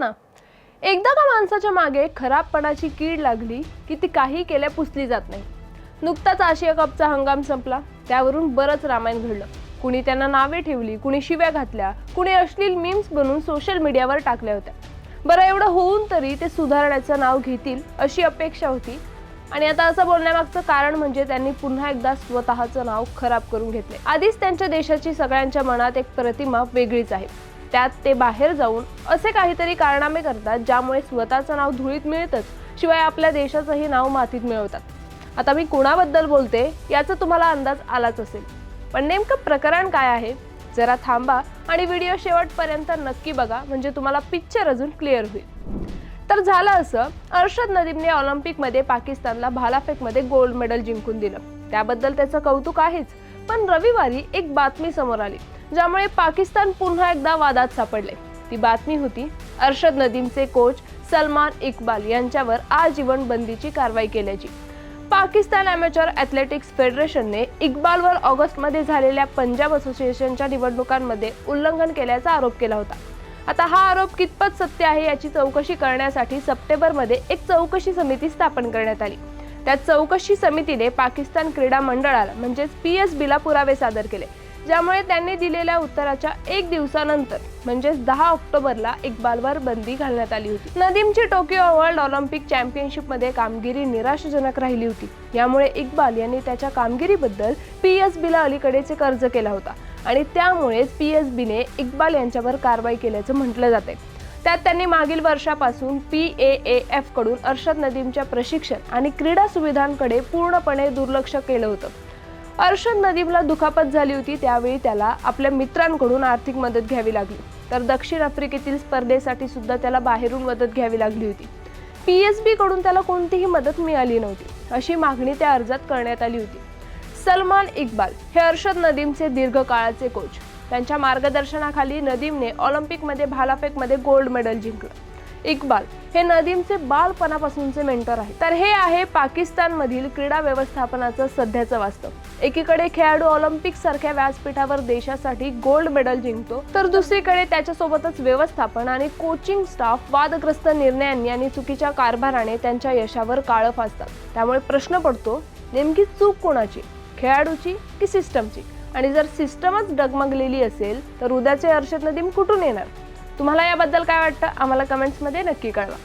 म्हणतात ना एकदा का माणसाच्या मागे खराबपणाची कीड लागली की ती काही केल्या पुसली जात नाही. नुकताच आशिया कपचा हंगाम संपला त्यावरून बरंच रामायण घडलं. कुणी त्यांना नावे ठेवली कुणी शिव्या घातल्या कुणी अश्लील मीम्स बनवून सोशल मीडियावर टाकल्या होत्या. बरं एवढं होऊन तरी ते सुधारण्याचं नाव घेतील अशी अपेक्षा होती. आणि आता असं बोलण्यामागचं कारण म्हणजे त्यांनी पुन्हा एकदा स्वतःचं नाव खराब करून घेतले आधीच त्यांच्या देशाची सगळ्यांच्या मनात एक प्रतिमा वेगळीच आहे. त्यात ते बाहेर जाऊन असे काहीतरी कारनामे करतात ज्यामुळे स्वतःचं नाव धुळीत मिळतच शिवाय आपल्या देशाचंही नाव मातीत मिळवतात. आता मी कुणाबद्दल बोलते याचा तुम्हाला अंदाज आलाच असेल. पण नेमकं प्रकरण काय आहे? जरा थांबा आणि व्हिडिओ शेवटपर्यंत नक्की बघा म्हणजे तुम्हाला पिक्चर अजून क्लिअर होईल. तर झालं असं अर्षद नदीमने ऑलिम्पिकमध्ये पाकिस्तानला भालाफेकमध्ये गोल्ड मेडल जिंकून दिलं. त्याबद्दल त्याचं कौतुक आहेच पण रविवारी एक बातमी समोर आली. ज्यामुळे पाकिस्तान पुन्हा एकदा वादात सापडले. ती बातमी होती अर्षद नदीमचे कोच सलमान इक्बाल यांच्यावर आजीवन बंदीची कारवाई केल्याची. पाकिस्तान अमेचर ॲथलेटिक्स फेडरेशनने इक्बालवर ऑगस्टमध्ये झालेल्या पंजाब असोसिएशनच्या निवडणुकांमध्ये उल्लंघन केल्याचा आरोप केला होता. आता हा आरोप कितपत सत्य आहे याची चौकशी करण्यासाठी सप्टेंबरमध्ये एक चौकशी समिती स्थापन करण्यात आली. त्या चौकशी समितीने पाकिस्तान क्रीडा मंडळाला म्हणजेच पी एस बीला पुरावे सादर केले. ज्यामुळे त्यांनी दिलेल्या उत्तराच्या एक दिवसानंतर म्हणजेच दहा ऑक्टोबरला इक्बालवर बंदी घालण्यात आली होती. नदीमची टोकियो वर्ल्ड ऑलिम्पिक चॅम्पियनशिपमध्ये कामगिरी निराशाजनक राहिली होती. यामुळे इक्बाल यांनी त्याच्या कामगिरीबद्दल पी एस बीला अलीकडेचे कर्ज केला होता आणि त्यामुळेच पी एस बीने इक्बाल यांच्यावर कारवाई केल्याचं म्हटलं जाते त्यात त्यांनी मागील वर्षापासून पी ए ए एफकडून अर्षद नदीमच्या प्रशिक्षण आणि क्रीडा सुविधांकडे पूर्णपणे दुर्लक्ष केलं होतं. अर्षद नदीमला दुखापत झाली होती त्यावेळी त्याला आपल्या मित्रांकडून आर्थिक मदत घ्यावी लागली. तर दक्षिण आफ्रिकेतील स्पर्धेसाठी सुद्धा त्याला बाहेरून मदत घ्यावी लागली होती. पी एस बीकडून त्याला कोणतीही मदत मिळाली नव्हती अशी मागणी त्या अर्जात करण्यात आली होती. सलमान इक्बाल हे अर्शद नदीमचे दीर्घकाळाचे कोच त्यांच्या मार्गदर्शनाखाली नदीमने ऑलिम्पिकमध्ये भालाफेकमध्ये गोल्ड मेडल जिंकलं. इक्बाल हे नदीमचे बालपणापासूनचे मेंटर आहे तर हे आहे पाकिस्तानमधील क्रीडा व्यवस्थापनाचं सध्याचं वास्तव. एकीकडे खेळाडू ऑलिम्पिक सारख्या व्यासपीठावर देशासाठी गोल्ड मेडल जिंकतो तर दुसरीकडे त्याच्यासोबतच व्यवस्थापन आणि कोचिंग स्टाफ वादग्रस्त निर्णयांनी आणि चुकीच्या कारभाराने त्यांच्या यशावर काळं फासतात. त्यामुळे प्रश्न पडतो नेमकी चूक कोणाची? खेळाडूची की सिस्टमची आणि जर सिस्टमच डगमगलेली असेल तर उद्याचे अर्षद नदीम कुठून येणार? तुम्हाला याबद्दल काय वाटतं? आम्हाला कमेंट्समध्ये नक्की कळवा.